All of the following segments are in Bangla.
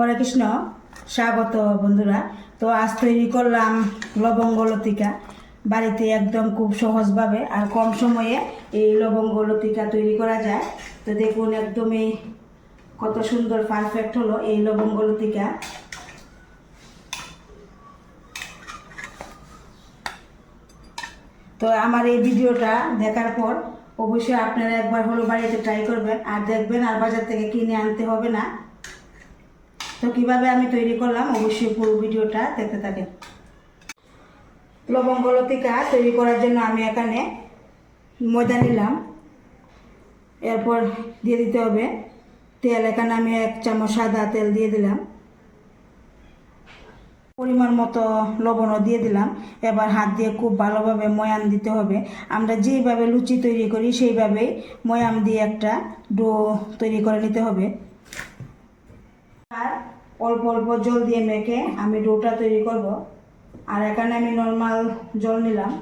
হরে কৃষ্ণ, স্বাগত বন্ধুরা। তো আজ তৈরি করলাম লবঙ্গ লতিকা। বাড়িতে একদম খুব সহজভাবে আর কম সময়ে এই লবঙ্গ লতিকা তৈরি করা যায়। তো দেখুন একদমই কত সুন্দর পারফেক্ট হলো এই লবঙ্গ লতিকা। তো আমার এই ভিডিওটা দেখার পর অবশ্যই আপনারা একবার হলো বাড়িতে ট্রাই করবেন। আর দেখবেন আর বাজার থেকে কিনে আনতে হবে না। তো কীভাবে আমি তৈরি করলাম, অবশ্যই পুরো ভিডিওটা দেখতে থাকেন। লবঙ্গ লতিকা তৈরি করার জন্য আমি এখানে ময়দা নিলাম। এরপর দিয়ে দিতে হবে তেল। এখানে আমি এক চামচ সাদা তেল দিয়ে দিলাম। পরিমাণ মতো লবণও দিয়ে দিলাম। এবার হাত দিয়ে খুব ভালোভাবে ময়াম দিতে হবে। আমরা যেইভাবে লুচি তৈরি করি, সেইভাবেই ময়াম দিয়ে একটা ডো তৈরি করে নিতে হবে। আর অল্প অল্প জল দিয়ে মেখে আমি ডোটা তৈরি করব। আর এখানে আমি নর্মাল জল নিলাম।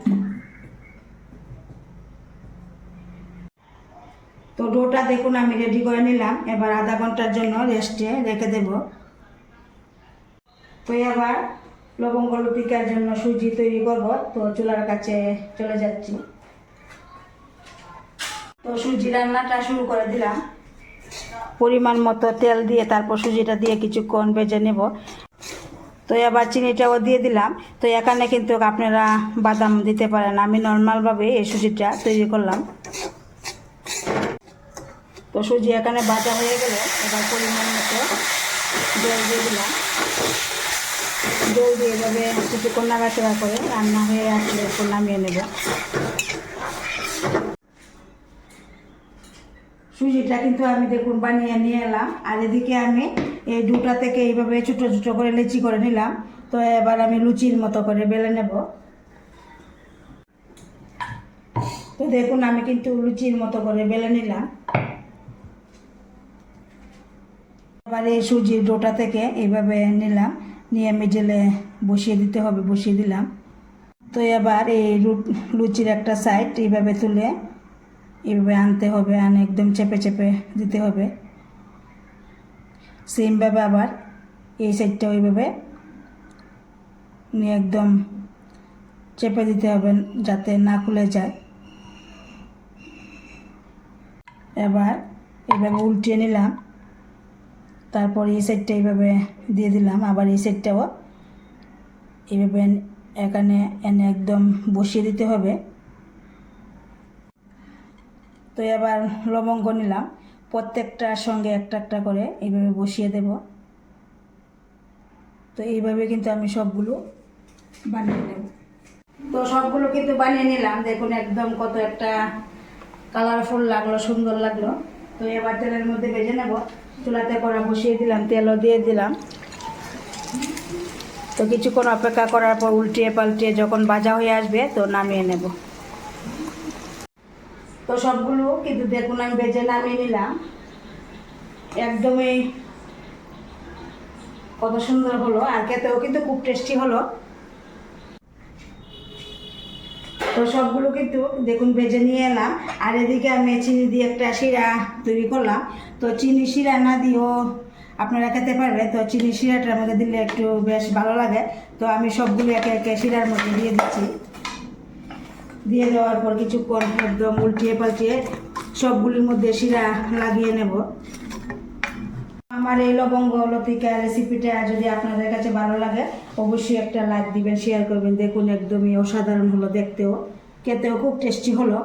তো ডোটা দেখুন আমি রেডি করে নিলাম। এবার আধা ঘণ্টার জন্য রেস্টে রেখে দেব। তো এবার লবঙ্গ লতিকার জন্য সুজি তৈরি করব। তো চুলার কাছে চলে যাচ্ছি। তো সুজি রান্নাটা শুরু করে দিলাম। পরিমাণ মতো তেল দিয়ে, তারপর সুজিটা দিয়ে কিছুক্ষণ ভেজে নেব। তো এবার চিনিটাও দিয়ে দিলাম। তো এখানে কিন্তু আপনারা বাদাম দিতে পারেন। আমি নর্মালভাবে এই সুজিটা তৈরি করলাম। তো সুজি এখানে বাজা হয়ে গেলে এবার পরিমাণ মতো জল দিয়ে দিলাম। জল দিয়ে এভাবে কিছুক্ষণ নাড়াচাড়া করে রান্না হয়ে আসলে এরপর নামিয়ে নেব। সুজিটা কিন্তু আমি দেখুন বানিয়ে নিয়ে এলাম। আর এদিকে আমি এই দুটা থেকে এইভাবে ছোটো ছোটো করে লেচি করে নিলাম। তো এবার আমি লুচির মতো করে বেলে নেব। তো দেখুন, আমি কিন্তু লুচির মতো করে বেলে নিলাম। এবার এই সুজির ডোটা থেকে এইভাবে নিলাম। নিয়ে মিডলে বসিয়ে দিতে হবে, বসিয়ে দিলাম। তো এবার এই লুচির একটা সাইড এইভাবে তুলে এইভাবে আনতে হবে, আনে একদম চেপে চেপে দিতে হবে। সেমভাবে আবার এই সাইডটা ওইভাবে নিয়ে একদম চেপে দিতে হবে যাতে না খুলে যায়। এবার এইভাবে উল্টিয়ে নিলাম, তারপর এই সাইডটা এইভাবে দিয়ে দিলাম, আবার এই সাইডটাও এইভাবে এখানে এনে একদম বসিয়ে দিতে হবে। তো এবার লবঙ্গ নিলাম। প্রত্যেকটার সঙ্গে একটা একটা করে এইভাবে বসিয়ে দেব। তো এইভাবে কিন্তু আমি সবগুলো বানিয়ে নেব। তো সবগুলো কিন্তু বানিয়ে নিলাম। দেখুন একদম কত একটা কালারফুল লাগল, সুন্দর লাগল। তো এবার তেলের মধ্যে ভেজে নেব। চুলাতে করা বসিয়ে দিলাম, তেলও দিয়ে দিলাম। তো কিছুক্ষণ অপেক্ষা করার পর উল্টিয়ে পাল্টিয়ে যখন ভাজা হয়ে আসবে তো নামিয়ে নেব। সবগুলো, কিন্তু দেখুন আমি ভেজে নামিয়ে নিলাম। একদমই কত সুন্দর হলো, আর খেতেও কিন্তু খুব টেস্টি হলো। তো সবগুলো কিন্তু দেখুন ভেজে নিয়ে এলাম, আর এদিকে আমি চিনি দিয়ে একটা শিরা তৈরি করলাম। তো চিনি শিরা না দিয়েও আপনারা খেতে পারবেন, তো চিনি শিরাটার মধ্যে দিলে একটু বেশ ভালো লাগে। তো আমি সবগুলো একে একে শিরার মধ্যে দিয়ে দিচ্ছি। দিয়ে দেওয়ার পর কিছুক্ষণ একদম উল্টিয়ে পাল্টিয়ে সবগুলির মধ্যে শিরা লাগিয়ে নেব। আমার এই লবঙ্গ লতিকা রেসিপিটা যদি আপনাদের কাছে ভালো লাগে, অবশ্যই একটা লাইক দিবেন শেয়ার করবেন। দেখুন, একদমই অসাধারণ হলো দেখতেও। খেতেও খুব টেস্টি হলো।